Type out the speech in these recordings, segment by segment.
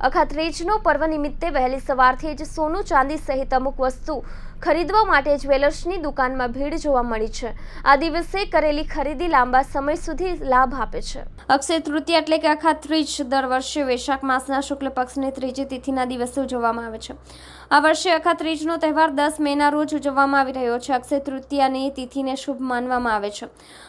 અખાત્રીજનો પર્વ નિમિત્તે વહેલી સવારથી જ સોનું, ચાંદી સહિત અમુક વસ્તુ ખરીદવા માટે જ્વેલર્સની દુકાનમાં ભીડ જોવા મળી છે. આ દિવસે કરેલી ખરીદી લાંબા સમય સુધી લાભ આપે છે. અક્ષય તૃતીય એટલે કે અખાત્રીજ દર વર્ષે વૈશાખ માસના શુક્લ પક્ષની ત્રીજી તિથિના દિવસે ઉજવવામાં આવે છે. આ વર્ષે અખાત્રીજનો તહેવાર દસ મેના રોજ ઉજવવામાં આવી રહ્યો છે. અક્ષય તૃતીયાની તિથિને શુભ માનવામાં આવે છે.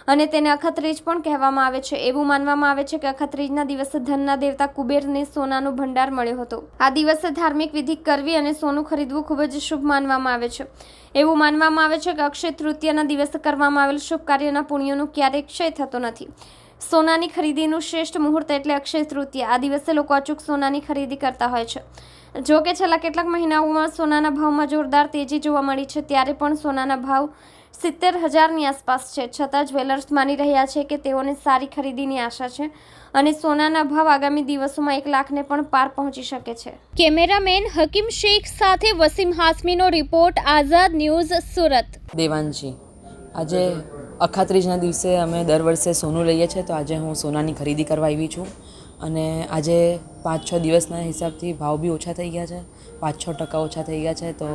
અને તેને અખત્રીજ પણ કહેવામાં આવે છે. એવું માનવામાં આવે છે કે અખત્રીજના દિવસે ધનના દેવતા કુબેરને સોનાનું ભંડાર મળ્યો હતો. આ દિવસે ધાર્મિક વિધિ કરવી અને સોનું ખરીદવું ખૂબ જ શુભ માનવામાં આવે છે. એવું માનવામાં આવે છે કે અક્ષય તૃતીયાના દિવસે કરવામાં આવેલ શુભ કાર્યના પુણ્યનો ક્યારેય ક્ષય થતો નથી. સોનાની ખરીદીનું શ્રેષ્ઠ મુહૂર્ત એટલે અક્ષય તૃતીય. આ દિવસે લોકો અચૂક સોનાની ખરીદી કરતા હોય છે. જો કે છેલ્લા કેટલાક મહિનાઓમાં સોનાના ભાવમાં જોરદાર તેજી જોવા મળી છે ત્યારે પણ સોનાના ભાવ સિત્તેર હજારની આસપાસ છે. છતાં જ્વેલર્સ માની રહ્યા છે કે તેઓને સારી ખરીદીની આશા છે અને સોનાના ભાવ આગામી દિવસોમાં એક લાખને પણ પાર પહોંચી શકે છે. કેમેરામેન હકીમ શેખ સાથે વસીમ હાસમીનો રિપોર્ટ આઝાદ ન્યૂઝ સુરત. દેવાંશી આજે અખાત્રીજના દિવસે અમે દર વર્ષે સોનું લઈએ છીએ, તો આજે હું સોનાની ખરીદી કરવા આવી છું. અને આજે પાંચ છ દિવસના હિસાબથી ભાવ બી ઓછા થઈ ગયા છે, પાંચ છ ટકા ઓછા થઈ ગયા છે, તો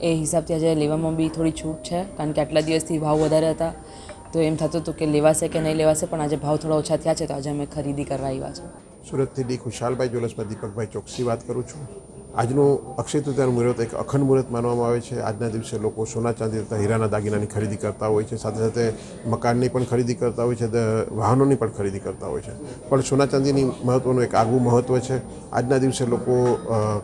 એ હિસાબથી આજે લેવામાં બી થોડી છૂટ છે, કારણ કે આટલા દિવસથી ભાવ વધારે હતા. તો એમ થતું હતું કે લેવાશે કે નહીં લેવાશે, પણ આજે ભાવ થોડા ઓછા થયા છે, તો આજે અમે ખરીદી કરવા આવ્યા છે સુરતથી ડી ખુશાલભાઈ, જ્વેલર્સમાં દીપકભાઈ ચોકસી વાત કરું છું. આજનું અક્ષય તૃતીયાનું મુહૂર્ત એક અખંડ મુહૂર્ત માનવામાં આવે છે. આજના દિવસે લોકો સોના, ચાંદી તથા હીરાના દાગીનાની ખરીદી કરતા હોય છે. સાથે સાથે મકાનની પણ ખરીદી કરતા હોય છે. વાહનોની પણ ખરીદી કરતા હોય છે. પણ સોના, ચાંદીની મહત્ત્વનું એક આગવું મહત્ત્વ છે. આજના દિવસે લોકો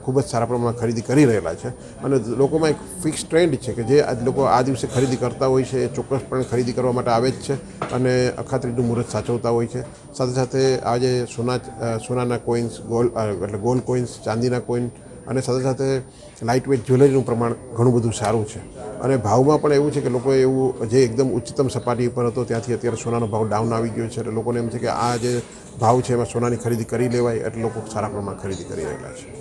ખૂબ જ સારા પ્રમાણમાં ખરીદી કરી રહેલા છે. અને લોકોમાં એક ફિક્સ ટ્રેન્ડ છે કે જે લોકો આ દિવસે ખરીદી કરતા હોય છે એ ચોક્કસપણે ખરીદી કરવા માટે આવે જ છે અને અખાત્રીજનું મુહૂર્ત સાચવતા હોય છે. સાથે સાથે આજે સોના સોનાના કોઇન્સ ગોલ્ડ એટલે ગોલ્ડ કોઇન્સ ચાંદીના કોઇન અને સાથે સાથે લાઇટ વેઇટ જ્વેલરીનું પ્રમાણ ઘણું બધું સારું છે. અને ભાવમાં પણ એવું છે કે લોકોએ એવું જે એકદમ ઉચ્ચતમ સપાટી ઉપર હતો, ત્યાંથી અત્યારે સોનાનો ભાવ ડાઉન આવી ગયો છે. એટલે લોકોને એમ છે કે આ જે ભાવ છે, એમાં સોનાની ખરીદી કરી લેવાય એટલે લોકો સારા પ્રમાણમાં ખરીદી કરી રહેલા છે.